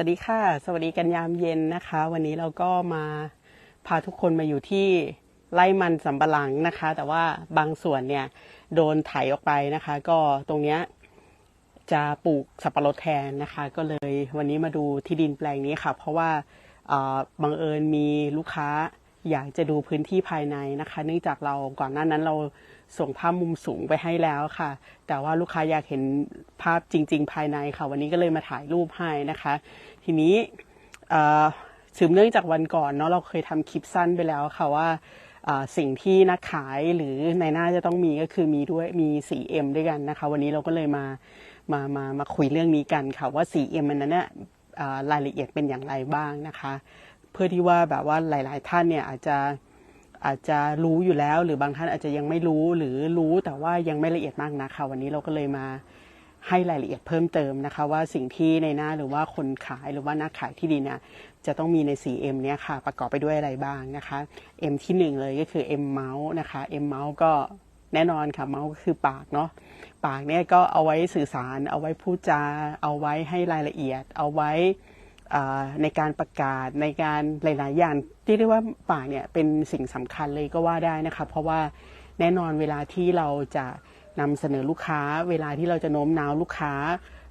สวัสดีค่ะ สวัสดีกันยามเย็นนะคะ วันนี้เราก็มาพาทุกคนมาอยู่ที่ไร่มันสำปะหลังนะคะ แต่ว่าบางส่วนเนี่ยโดนไถออกไปนะคะ ก็ตรงเนี้ยจะปลูกสับปะรดแทนนะคะ ก็เลยวันนี้มาดูที่ดินแปลงนี้ค่ะ เพราะว่าบังเอิญมีลูกค้า อยากจะดูพื้นที่ภายในนะคะ เนื่องจากเราก่อนหน้านั้นเราส่งภาพมุมสูงไปให้แล้วค่ะ แต่ว่าลูกค้าอยากเห็นภาพจริง ๆ ภายในค่ะ วันนี้ก็เลยมาถ่ายรูปให้นะคะ ทีนี้เอ่อสืบเนื่องจากวันก่อนเนาะเราเคยทำคลิปสั้นไปแล้วค่ะว่าสิ่งที่นักขายหรือในหน้าจะต้องมีก็คือมีด้วยมี 4M ด้วยกันนะคะ วันนี้เราก็เลยมามามามาคุยเรื่องนี้กันค่ะว่า 4M มันนั้นเนี่ยรายละเอียดเป็นอย่างไรบ้างนะคะ เพื่อที่ว่าแบบว่าหลาย ๆ ท่านเนี่ยอาจจะอาจจะรู้อยู่แล้ว หรือบางท่านอาจจะยังไม่รู้หรือรู้แต่ว่ายังไม่ละเอียดมากนะคะวันนี้เราก็เลยมาให้รายละเอียดเพิ่มเติมนะคะ ว่าสิ่งที่ในหน้าหรือว่าคนขายหรือว่านักขายที่ดินเนี่ยจะต้องมีใน 4M เนี่ยค่ะ ประกอบไปด้วยอะไรบ้างนะคะ M ที่หนึ่งเลยก็คือ M เมาส์นะคะ M เมาส์ก็แน่นอนค่ะเมาส์ก็คือปากเนาะปากเนี่ยก็เอาไว้สื่อสาร เอาไว้พูดจา เอาไว้ให้รายละเอียด เอาไว้ ในการประกาศในการหลาย ๆ อย่างที่เรียกว่าปากเนี่ยเป็นสิ่งสำคัญเลยก็ว่าได้นะคะเพราะว่าแน่นอนเวลาที่เราจะนำเสนอลูกค้า เวลาที่เราจะโน้มน้าวลูกค้า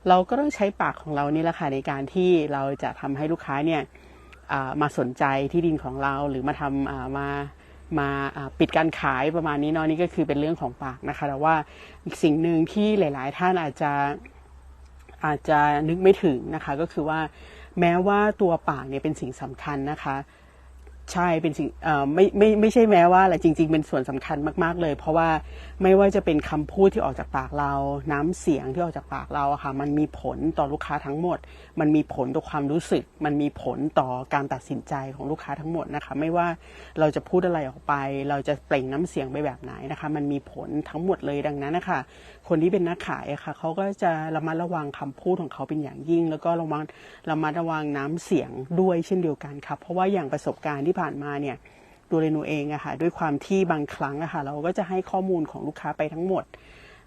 เราก็ต้องใช้ปากของเรานี่แหละค่ะในการที่เราจะทำให้ลูกค้าเนี่ยมาสนใจที่ดินของเราหรือมาทำมามาปิดการขายประมาณนี้เนาะนี่ก็คือเป็นเรื่องของปากนะคะแต่ว่าอีกสิ่งหนึ่งที่หลาย ๆ ท่านอาจจะอาจจะนึกไม่ถึงนะคะ ก็คือว่า แม้ว่าตัวปากเนี่ยเป็นสิ่งสำคัญนะคะ ใช่เป็นสิ่งเอ่อไม่ไม่ไม่ใช่แม้ว่าแหละจริง ๆ เป็นส่วนสำคัญมาก ๆ เลย เพราะว่าไม่ว่าจะเป็นคำพูดที่ออกจากปากเรา น้ำเสียงที่ออกจากปากเราอะค่ะมันมีผลต่อลูกค้าทั้งหมด มันมีผลต่อความรู้สึก มันมีผลต่อการตัดสินใจของลูกค้าทั้งหมดนะคะ ไม่ว่าเราจะพูดอะไรออกไป เราจะเปล่งน้ำเสียงไปแบบไหนนะคะ มันมีผลทั้งหมดเลยดังนั้นนะคะคนที่เป็นนักขายอะค่ะเขาก็จะระมัดระวังคำพูดของเขาเป็นอย่างยิ่ง แล้วก็ระวังระมัดระวังน้ำเสียงด้วยเช่นเดียวกันค่ะเพราะว่าอย่างประสบการณ์ที่ผ่านมาเนี่ยตัวเรนูเองอะค่ะด้วยความที่บางครั้งอะค่ะเราก็จะให้ข้อมูลของลูกค้าไปทั้งหมด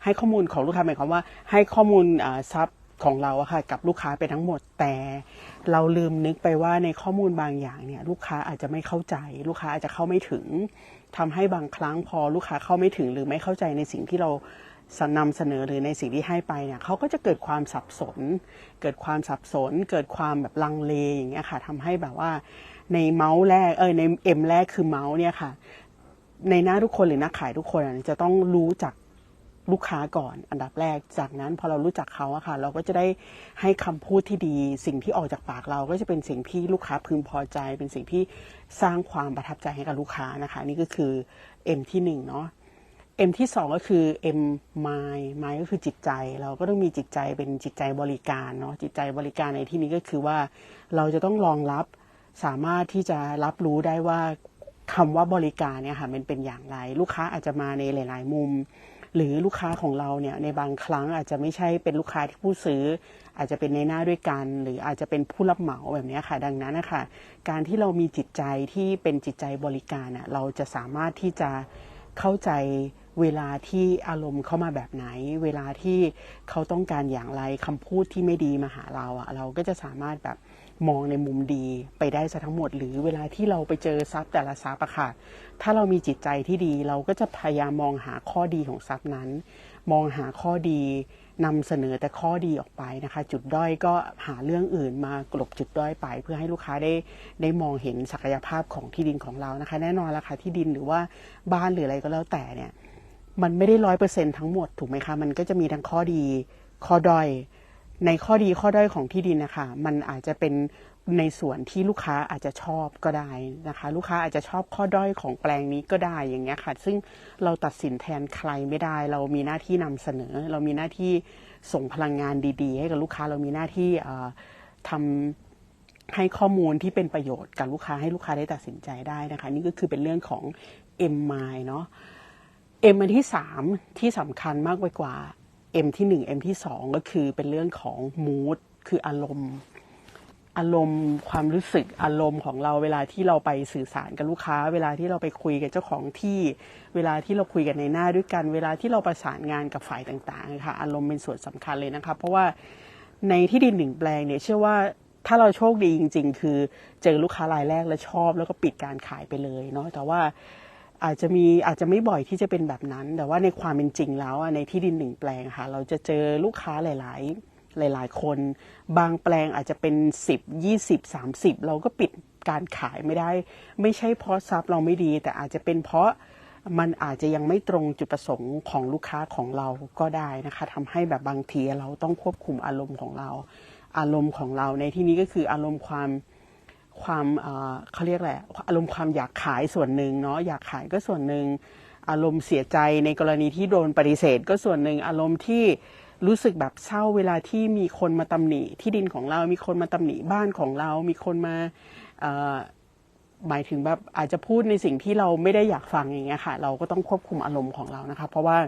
ให้ข้อมูลของลูกค้าหมายความว่าให้ข้อมูลทรัพย์ของเราอะค่ะกับลูกค้าไปทั้งหมดแต่ เราลืมนึกไปว่าในข้อมูลบางอย่างเนี่ยลูกค้าอาจจะไม่เข้าใจ ลูกค้าอาจจะเข้าไม่ถึงทำให้บางครั้งพอลูกค้าเข้าไม่ถึงหรือไม่เข้าใจในสิ่งที่เรา นำเสนอหรือในสิ่งที่ให้ไปเนี่ยเขาก็จะเกิดความสับสน เกิดความสับสน เกิดความแบบลังเลอย่างเงี้ยค่ะทำให้แบบว่าในเมาส์แรกเออในเอ็มแรกคือเมาส์เนี่ยค่ะ ในหน้าทุกคนหรือนักขายทุกคนจะต้องรู้จักลูกค้าก่อนอันดับแรกจากนั้นพอเรารู้จักเขาอะค่ะ เราก็จะได้ให้คำพูดที่ดี สิ่งที่ออกจากปากเราก็จะเป็นสิ่งที่ลูกค้าพึงพอใจ เป็นสิ่งที่สร้างความประทับใจให้กับลูกค้านะคะ นี่ก็คือ M ที่หนึ่งเนาะ M ที่สองก็คือ M mind mind ก็คือจิตใจ เราก็ต้องมีจิตใจเป็นจิตใจบริการเนาะจิตใจบริการในที่นี้ก็คือว่า เราจะต้องรองรับสามารถที่จะรับรู้ได้ว่าคำว่าบริการเนี่ยค่ะมันเป็นอย่างไร ลูกค้าอาจจะมาในหลาย ๆ มุม หรือลูกค้าของเราเนี่ยในบางครั้งอาจจะไม่ใช่เป็นลูกค้าที่ผู้ซื้อ อาจจะเป็นในหน้าด้วยกัน หรืออาจจะเป็นผู้รับเหมาแบบนี้ค่ะ ดังนั้นนะคะการที่เรามีจิตใจที่เป็นจิตใจบริการน่ะเราจะสามารถที่จะเข้าใจ เวลาที่อารมณ์เข้ามาแบบไหน เวลาที่เขาต้องการอย่างไรคำพูดที่ไม่ดีมาหาเราอะเราก็จะสามารถแบบมองในมุมดีไปได้ซะทั้งหมด หรือเวลาที่เราไปเจอทรัพย์แต่ละทรัพย์อะค่ะถ้าเรามีจิตใจที่ดี เราก็จะพยายามมองหาข้อดีของทรัพย์นั้น มองหาข้อดีนำเสนอแต่ข้อดีออกไปนะคะ จุดด้อยก็หาเรื่องอื่นมากลบจุดด้อยไป เพื่อให้ลูกค้าได้ได้มองเห็นศักยภาพของที่ดินของเรานะคะ แน่นอนละค่ะที่ดินหรือว่าบ้านหรืออะไรก็แล้วแต่เนี่ย มันไม่ได้ร้อยเปอร์เซ็นทั้งหมดถูกไหมคะ มันก็จะมีทั้งข้อดีข้อด้อย ในข้อดีข้อด้อยของที่ดินนะคะมันอาจจะเป็นในส่วนที่ลูกค้าอาจจะชอบก็ได้นะคะ ลูกค้าอาจจะชอบข้อด้อยของแปลงนี้ก็ได้อย่างเงี้ยค่ะ ซึ่งเราตัดสินแทนใครไม่ได้ เรามีหน้าที่นำเสนอ เรามีหน้าที่ส่งพลังงานดี ๆ ให้กับลูกค้าเรามีหน้าที่เอ่อทำให้ข้อมูลที่เป็นประโยชน์กับลูกค้าให้ลูกค้าได้ตัดสินใจได้นะคะ นี่ก็คือเป็นเรื่องของ M m i เนาะ M อันที่สามที่สำคัญมากไปกว่า M ที่หนึ่ง M ที่สองก็คือเป็นเรื่องของ mood คืออารมณ์ อารมณ์ความรู้สึกอารมณ์ของเราเวลาที่เราไปสื่อสารกับลูกค้า เวลาที่เราไปคุยกับเจ้าของที่ เวลาที่เราคุยกันในหน้าด้วยกัน เวลาที่เราประสานงานกับฝ่ายต่างๆค่ะอารมณ์เป็นส่วนสำคัญเลยนะคะเพราะว่าในที่ดินหนึ่งแปลงเนี่ยเชื่อว่าถ้าเราโชคดีจริง ๆ คือเจอลูกค้ารายแรกแล้วชอบแล้วก็ปิดการขายไปเลยเนาะแต่ว่า อาจจะมีอาจจะไม่บ่อยที่จะเป็นแบบนั้น แต่ว่าในความเป็นจริงแล้วในที่ดินหนึ่งแปลงค่ะ เราจะเจอลูกค้าหลาย ๆ หลาย ๆ คน บางแปลงอาจจะเป็น 10 20 30 เราก็ปิดการขายไม่ได้ ไม่ใช่เพราะทรัพย์เราไม่ดี แต่อาจจะเป็นเพราะมันอาจจะยังไม่ตรงจุดประสงค์ของลูกค้าของเราก็ได้นะคะทำให้แบบบางทีเราต้องควบคุมอารมณ์ของเรา อารมณ์ของเราในที่นี้ก็คืออารมณ์ความ ความเขาเรียกอะไรอารมณ์ความอยากขายส่วนหนึ่งเนาะอยากขายก็ส่วนหนึ่งอารมณ์เสียใจในกรณีที่โดนปฏิเสธ ก็ส่วนหนึ่งอารมณ์ที่รู้สึกแบบเศร้าเวลาที่มีคนมาตำหนิที่ดินของเรา มีคนมาตำหนิบ้านของเรา มีคนมาหมายถึงแบบอาจจะพูดในสิ่งที่เราไม่ได้อยากฟังอย่างเงี้ยค่ะ เราก็ต้องควบคุมอารมณ์ของเรานะคะ เพราะว่า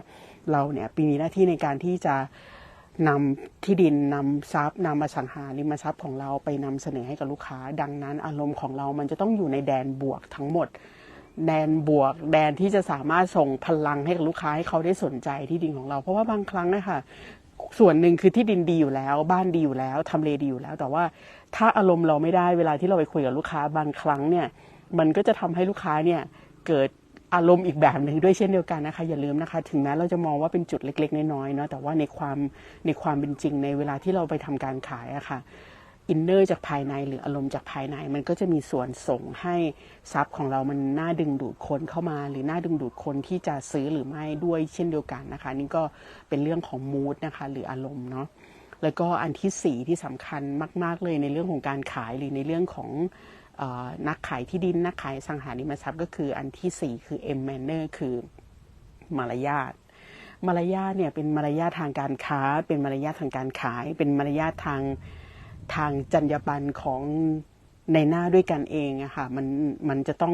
เราเนี่ยปีมีหน้าที่ในการที่จะ นำที่ดินนำทรัพย์นำมาสังหาริมทรัพย์ของเราไปนำเสนอให้กับลูกค้า ดังนั้นอารมณ์ของเรามันจะต้องอยู่ในแดนบวกทั้งหมด แดนบวก แดนที่จะสามารถส่งพลังให้กับลูกค้าให้เขาได้สนใจที่ดินของเรา เพราะว่าบางครั้งนะคะส่วนหนึ่งคือที่ดินดีอยู่แล้ว บ้านดีอยู่แล้วทำเลดีอยู่แล้ว แต่ว่าถ้าอารมณ์เราไม่ได้เวลาที่เราไปคุยกับลูกค้าบางครั้งเนี่ยมันก็จะทำให้ลูกค้าเนี่ยเกิด อารมณ์อีกแบบหนึ่งด้วยเช่นเดียวกันนะคะ อย่าลืมนะคะ ถึงแม้เราจะมองว่าเป็นจุดเล็ก ๆ น้อยๆเนาะแต่ว่าในความในความเป็นจริงในเวลาที่เราไปทำการขายอะค่ะอินเนอร์จากภายในหรืออารมณ์จากภายใน มันก็จะมีส่วนส่งให้ทรัพย์ของเรามันน่าดึงดูดคนเข้ามา หรือน่าดึงดูดคนที่จะซื้อหรือไม่ด้วยเช่นเดียวกันนะคะ นี่ก็เป็นเรื่องของมูดนะคะ หรืออารมณ์เนาะแล้วก็อันที่สี่ที่สำคัญมาก ๆ เลยในเรื่องของการขายหรือในเรื่องของ นักขายที่ดิน นักขายสังหาริมทรัพย์ก็คืออันที่สี่คือ M manner คือมารยาทมารยาทเนี่ยเป็นมารยาททางการค้า เป็นมารยาททางการขาย เป็นมารยาททางทางจรรยาบรรณของในหน้าด้วยกันเองอะค่ะมันมันจะต้อง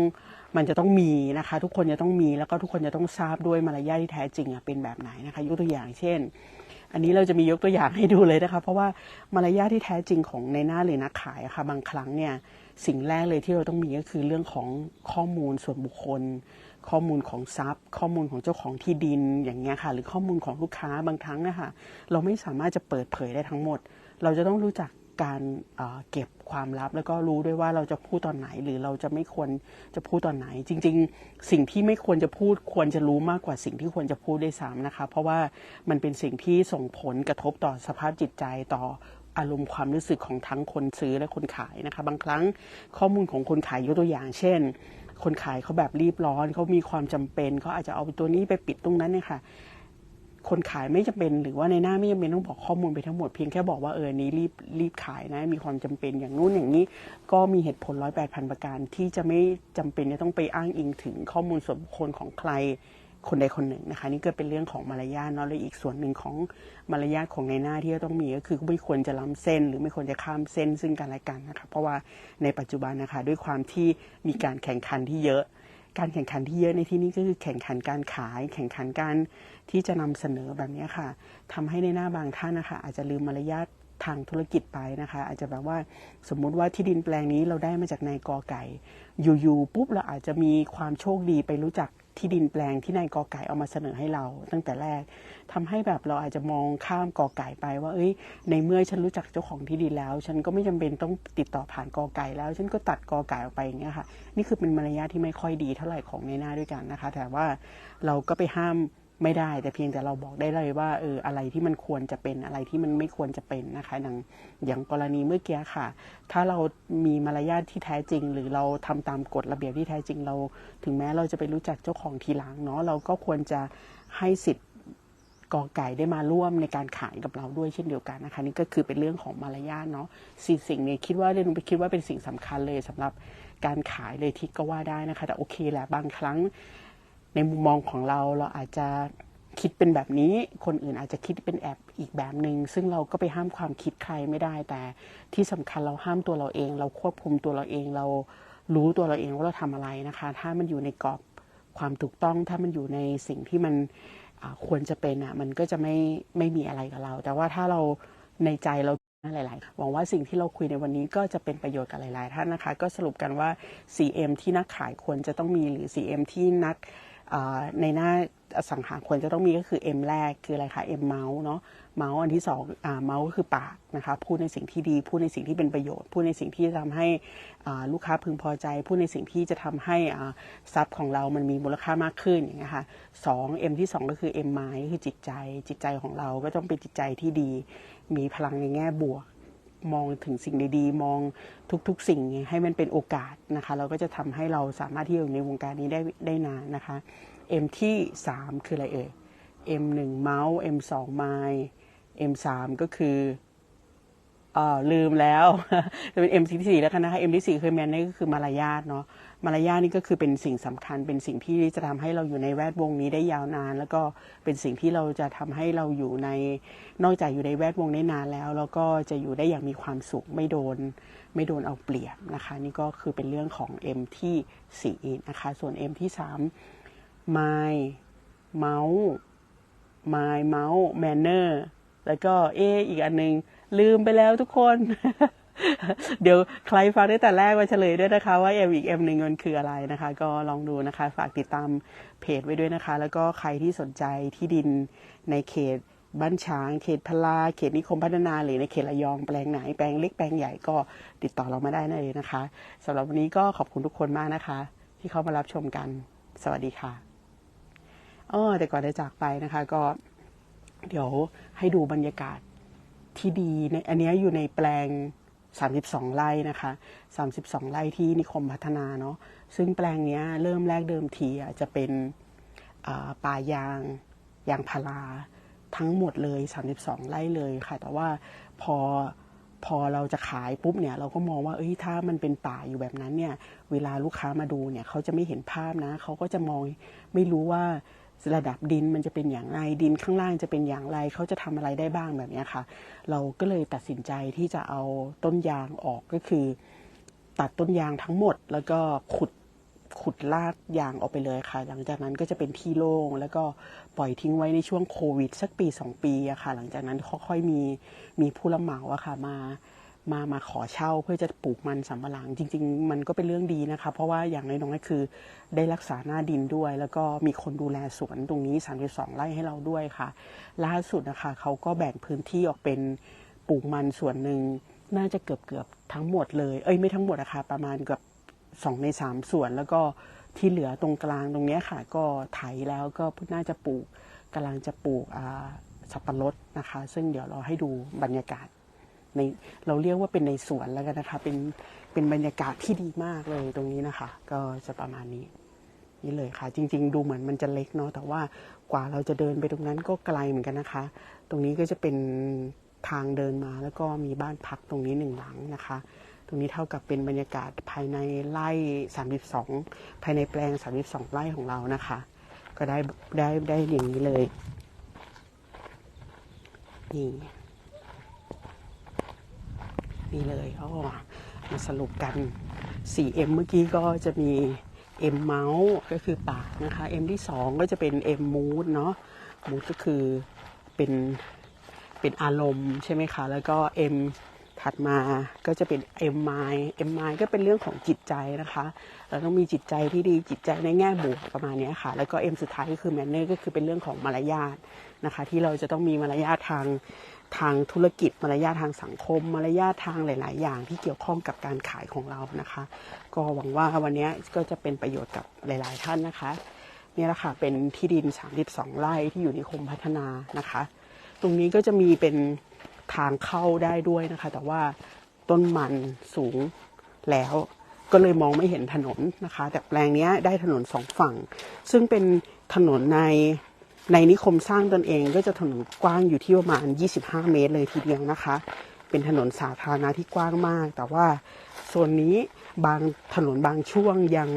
มันจะต้องมีนะคะ ทุกคนจะต้องมีแล้วก็ทุกคนจะต้องทราบด้วยมารยาทที่แท้จริงอะเป็นแบบไหนนะคะ ยกตัวอย่างเช่น อันนี้เราจะมียกตัวอย่างให้ดูเลยนะคะ เพราะว่ามารยาทที่แท้จริงของในหน้าหรือนักขายอะค่ะบางครั้งเนี่ย สิ่งแรกเลยที่เราต้องมีก็คือเรื่องของข้อมูลส่วนบุคคล ข้อมูลของทรัพย์ ข้อมูลของเจ้าของที่ดินอย่างเงี้ยค่ะ หรือข้อมูลของลูกค้าบางครั้งนะคะเราไม่สามารถจะเปิดเผยได้ทั้งหมด เราจะต้องรู้จักการเอ่อเก็บความลับแล้วก็รู้ด้วยว่าเราจะพูดตอนไหนหรือเราจะไม่ควรจะพูดตอนไหน จริง ๆ สิ่งที่ไม่ควรจะพูดควรจะรู้มากกว่าสิ่งที่ควรจะพูดได้วยซ้ำนะคะ เพราะว่ามันเป็นสิ่งที่ส่งผลกระทบต่อสภาพจิตใจต่อ อารมณ์ความรู้สึกของทั้งคนซื้อและคนขายนะคะ บางครั้งข้อมูลของคนขายยกตัวอย่าง เช่น คนขายเขาแบบรีบร้อนเขามีความจำเป็นเขาอาจจะเอาตัวนี้ไปปิดตรงนั้นเนี่ยค่ะคนขายไม่จำเป็นหรือว่าในหน้าไม่จำเป็นต้องบอกข้อมูลไปทั้งหมดเพียงแค่บอกว่าเออนี้รีบรีบขายนะ มีความจำเป็นอย่างนู้นอย่างนี้ ก็มีเหตุผลร้อยแปดพันประการที่จะไม่จำเป็นจะต้องไปอ้างอิงถึงข้อมูลส่วนบุคคลของใคร คนใดคนหนึ่งนะคะ นี่ก็เป็นเรื่องของมารยาทเนาะและอีกส่วนหนึ่งของมารยาทของในหน้าที่จะต้องมีก็คือไม่ควรจะล้ำเส้น หรือไม่ควรจะข้ามเส้นซึ่งกันและกันนะคะเพราะว่าในปัจจุบันนะคะด้วยความที่มีการแข่งขันที่เยอะการแข่งขันที่เยอะในที่นี้ก็คือแข่งขันการขาย แข่งขันการที่จะนำเสนอแบบนี้ค่ะทำให้ในหน้าบางท่านนะคะ อาจจะลืมมารยาททางธุรกิจไปนะคะ อาจจะแบบว่าสมมุติว่าที่ดินแปลงนี้เราได้มาจากนายกอไก่ อยู่ๆปุ๊บเราอาจจะมีความโชคดีไปรู้จัก ที่ดินแปลงที่นายกอไก่เอามาเสนอให้เรา ตั้งแต่แรกทำให้แบบเราอาจจะมองข้ามกอไก่ไปว่า เอ้ย ในเมื่อฉันรู้จักเจ้าของที่ดินแล้ว ฉันก็ไม่จำเป็นต้องติดต่อผ่านกอไก่แล้ว ฉันก็ตัดกอไก่ออกไปอย่างเงี้ยค่ะ นี่คือเป็นมารยาทที่ไม่ค่อยดีเท่าไหร่ของในหน้าด้วยกันนะคะ แต่ว่าเราก็ไปห้าม ไม่ได้ แต่เพียงแต่เราบอกได้เลยว่าเอออะไรที่มันควรจะเป็นอะไรที่มันไม่ควรจะเป็นนะคะอย่างอย่างกรณีเมื่อกี้ค่ะ ถ้าเรามีมารยาทที่แท้จริง หรือเราทำตามกฎระเบียบที่แท้จริงเรา ถึงแม้เราจะไปรู้จักเจ้าของทีหลังเนาะเราก็ควรจะให้สิทธิ์กอไก่ได้มาร่วมในการขายกับเราด้วยเช่นเดียวกันนะคะนี่ก็คือเป็นเรื่องของมารยาทเนาะสิ่งสิ่งนี้คิดว่าเรนนุไปคิดว่าเป็นสิ่งสำคัญเลยสำหรับการขายเลยที่ก็ว่าได้นะคะ แต่โอเคแหละบางครั้ง ในมุมมองของเราเราอาจจะคิดเป็นแบบนี้ คนอื่นอาจจะคิดเป็นแอบอีกแบบหนึง่งซึ่งเราก็ไปห้ามความคิดใครไม่ได้ แต่ที่สำคัญเราห้ามตัวเราเอง เราควบคุมตัวเราเองเรารู้ตัวเราเองว่าเราทำอะไรนะคะ ถ้ามันอยู่ในกรอบความถูกต้อง ถ้ามันอยู่ในสิ่งที่มันควรจะเป็นอะมันก็จะไม่ไม่มีอะไรกับเรา แต่ว่าถ้าเราในใจเราหลาย ๆ หวังว่าสิ่งที่เราคุยในวันนี้ก็จะเป็นประโยชน์กับหลาย ๆ ท่านนะคะ ก็สรุปกันว่า CM ที่นักขายควรจะต้องมีหรือ CM ที่นัก ในหน้าสังหารควรจะต้องมีก็คือ M แรกคืออะไรคะ M เมาส์เนาะเมาส์อันที่สองอ่าเมาส์ก็คือปากนะคะพูดในสิ่งที่ดี พูดในสิ่งที่เป็นประโยชน์ พูดในสิ่งที่จะทำให้ลูกค้าพึงพอใจ พูดในสิ่งที่จะทำให้ทรัพย์ของเรามันมีมูลค่ามากขึ้นอย่างเงี้ยค่ะสอง M ที่สองก็คือ M ไม้คือจิตใจ จิตใจของเราก็ต้องเป็นจิตใจที่ดี มีพลังในแง่บวก มองถึงสิ่งดีๆ มองทุกๆ สิ่งให้มันเป็นโอกาสนะคะ เราก็จะทำให้เราสามารถที่อยู่ในวงการนี้ได้ได้นานนะคะ M ที่ 3 คืออะไรเอ่ย M 1เมาส์ M 2ไมล์ M 3ก็คืออ่าลืมแล้วจะเป็น M ที่สี่แล้วกันนะคะ M ที่สี่คือแมนนี่ก็คือมารยาทเนาะ มารยาทนี่ก็คือเป็นสิ่งสำคัญ เป็นสิ่งที่จะทำให้เราอยู่ในแวดวงนี้ได้ยาวนาน แล้วก็เป็นสิ่งที่เราจะทำให้เราอยู่ในนอกจากอยู่ในแวดวงได้นานแล้ว แล้วก็จะอยู่ได้อย่างมีความสุขไม่โดนไม่โดนเอาเปรียบนะคะ นี่ก็คือเป็นเรื่องของ M ที่สี่นะคะ ส่วน M ที่สาม my เมาส์ my เมาส์ manner แล้วก็เอออีกอันนึง ลืมไปแล้วทุกคน เดี๋ยวใครฟังได้แต่แรกมาเฉลยด้วยนะคะ ว่า M อีก M หนึ่งมันคืออะไรนะคะ ก็ลองดูนะคะ ฝากติดตามเพจไว้ด้วยนะคะ แล้วก็ใครที่สนใจที่ดินในเขตบ้านช้าง เขตพลา เขตนิคมพัฒนาหรือในเขตระยองแปลงไหนแปลงเล็กแปลงใหญ่ก็ติดต่อเรามาได้เลยนะคะสำหรับวันนี้ก็ขอบคุณทุกคนมากนะคะ ที่เข้ามารับชมกัน สวัสดีค่ะอ้อแต่ก่อนจะจากไปนะคะ ก็ เดี๋ยวให้ดูบรรยากาศที่ดีในอันนี้อยู่ในแปลง 32 ไร่นะคะ 32 ไร่ที่นิคมพัฒนาเนาะซึ่งแปลงนี้เริ่มแรกเดิมทีจะเป็นป่ายางยางพาราทั้งหมดเลย 32 ไร่เลยค่ะ แต่ว่าพอพอเราจะขายปุ๊บเนี่ยเราก็มองว่าเอ้ยถ้ามันเป็นป่าอยู่แบบนั้นเนี่ยเวลาลูกค้ามาดูเนี่ยเขาจะไม่เห็นภาพนะเขาก็จะมองไม่รู้ว่า ระดับดินมันจะเป็นอย่างไรดินข้างล่างจะเป็นอย่างไรเขาจะทำอะไรได้บ้างแบบนี้ค่ะ เราก็เลยตัดสินใจที่จะเอาต้นยางออกก็คือ ตัดต้นยางทั้งหมด แล้วก็ขุดขุดลากยางออกไปเลยค่ะ หลังจากนั้นก็จะเป็นที่โล่งแล้วก็ปล่อยทิ้งไว้ในช่วงโควิด สักปีสองปีอะค่ะ หลังจากนั้นค่อยๆมีมีผู้รับเหมาอะค่ะมา มามาขอเช่าเพื่อจะปลูกมันสำปะหลัง จริง ๆ มันก็เป็นเรื่องดีนะคะ เพราะว่าอย่างน้อยๆคือ ได้รักษาหน้าดินด้วย แล้วก็มีคนดูแลสวนตรงนี้ 32 ไร่ให้เราด้วยค่ะ ล่าสุดนะคะเขาก็แบ่งพื้นที่ออกเป็นปลูกมันส่วนหนึ่งน่าจะเกือบเกือบๆทั้งหมดเลยเอ้ยไม่ทั้งหมดอะคะประมาณเกือบสองในสามส่วน แล้วก็ที่เหลือตรงกลางตรงนี้ค่ะ ก็ไถแล้วก็น่าจะปลูกกำลังจะปลูกอ่าสับปะรดนะคะ ซึ่งเดี๋ยวเราให้ดูบรรยากาศ ในเราเรียกว่าเป็นในสวนแล้วกันนะคะ เป็นเป็นบรรยากาศที่ดีมากเลยตรงนี้นะคะ ก็จะประมาณนี้ นี่เลยค่ะ จริง ๆ ดูเหมือนมันจะเล็กเนาะแต่ว่ากว่าเราจะเดินไปตรงนั้นก็ไกลเหมือนกันนะคะ ตรงนี้ก็จะเป็นทางเดินมาแล้วก็มีบ้านพักตรงนี้หนึ่งหลังนะคะ ตรงนี้เท่ากับเป็นบรรยากาศภายในไร่ 32 ภายในแปลง 32 ไร่ของเรานะคะ ก็ได้ได้ได้อย่างนี้เลยนี่ นี่เลยอ๋อมาสรุปกัน 4M เมื่อกี้ก็จะมี M เมาส์ก็คือปากนะคะ M ที่ 2 ก็จะเป็น M mood เนาะ mood ก็คือเป็นเป็นอารมณ์ใช่ไหมคะ แล้วก็ M ถัดมาก็จะเป็น M mind M mind ก็เป็นเรื่องของจิตใจนะคะ เราต้องมีจิตใจที่ดีจิตใจในแง่บวกประมาณนี้ค่ะ แล้วก็ M สุดท้ายก็คือ manner ก็คือเป็นเรื่องของมารยาทนะคะ ที่เราจะต้องมีมารยาททางทางธุรกิจมารยาททางสังคม มารยาททางหลาย ๆ อย่างที่เกี่ยวข้องกับการขายของเรานะคะ ก็หวังว่าวันนี้ก็จะเป็นประโยชน์กับหลาย ๆ ท่านนะคะนี่แหละค่ะเป็นที่ดิน 32 ไร่ที่อยู่ในคมพัฒนานะคะ ตรงนี้ก็จะมีเป็น ทางเข้าได้ด้วยนะคะ แต่ว่าต้นมันสูงแล้วก็เลยมองไม่เห็นถนนนะคะ แต่แปลงนี้ได้ถนนสองฝั่ง ซึ่งเป็นถนนในในนิคมสร้างตนเองก็จะถนนกว้างอยู่ที่ประมาณ 25 เมตรเลยทีเดียวนะคะ เป็นถนนสาธารณะที่กว้างมาก แต่ว่าโซนนี้บางถนนบางช่วงยัง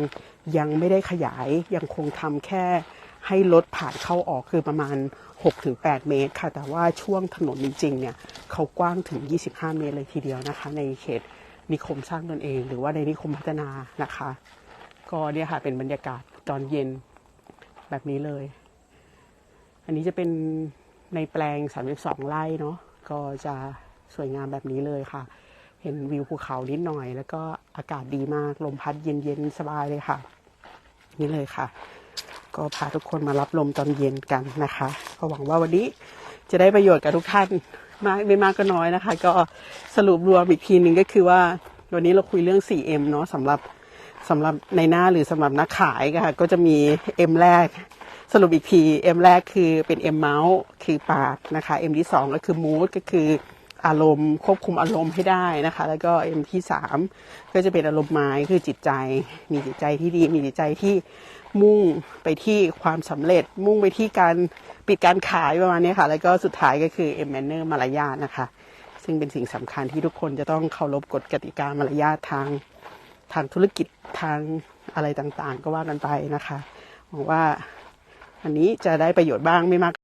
ยังไม่ได้ขยายยังคงทำแค่ให้รถผ่านเข้าออกคือประมาณ 6-8 เมตรค่ะ แต่ว่าช่วงถนนจริงๆเนี่ยเขากว้างถึง 25 เมตรเลยทีเดียวนะคะ ในเขตนิคมสร้างตนเอง หรือว่าในนิคมพัฒนานะคะ ก็เนี่ยค่ะเป็นบรรยากาศตอนเย็นแบบนี้เลย อันนี้จะเป็นในแปลง 32 ไร่เนาะก็จะสวยงามแบบนี้เลยค่ะ เห็นวิวภูเขานิดหน่อย แล้วก็อากาศดีมากลมพัดเย็นๆสบายเลยค่ะ นี่เลยค่ะ ก็พาทุกคนมารับลมตอนเย็นกันนะคะก็หวังว่าวันนี้จะได้ประโยชน์กับทุกท่านมากไม่มากก็น้อยนะคะ ก็สรุปรวมอีกทีหนึ่งก็คือว่า วันนี้เราคุยเรื่อง 4M เนาะสำหรับสำหรับในหน้าหรือสำหรับนักขายค่ะก็จะมี M แรก สรุปอีกที M แรกคือเป็น M เมาส์คือปากนะคะ M ที่สองก็คือ mood ก็คืออารมณ์ควบคุมอารมณ์ให้ได้นะคะ แล้วก็ M ที่สามก็จะเป็นอารมณ์ไม้คือจิตใจ มีจิตใจที่ดี มีจิตใจที่ มุ่งไปที่ความสำเร็จ มุ่งไปที่การปิดการขายประมาณนี้ค่ะ แล้วก็สุดท้ายก็คือเอเมเนอร์มารยาทนะคะ ซึ่งเป็นสิ่งสำคัญที่ทุกคนจะต้องเคารพกฎกติกามารยาททางทางธุรกิจทางอะไรต่างๆ ก็ว่ากันไปนะคะหวังว่าอันนี้จะได้ประโยชน์บ้างไม่มาก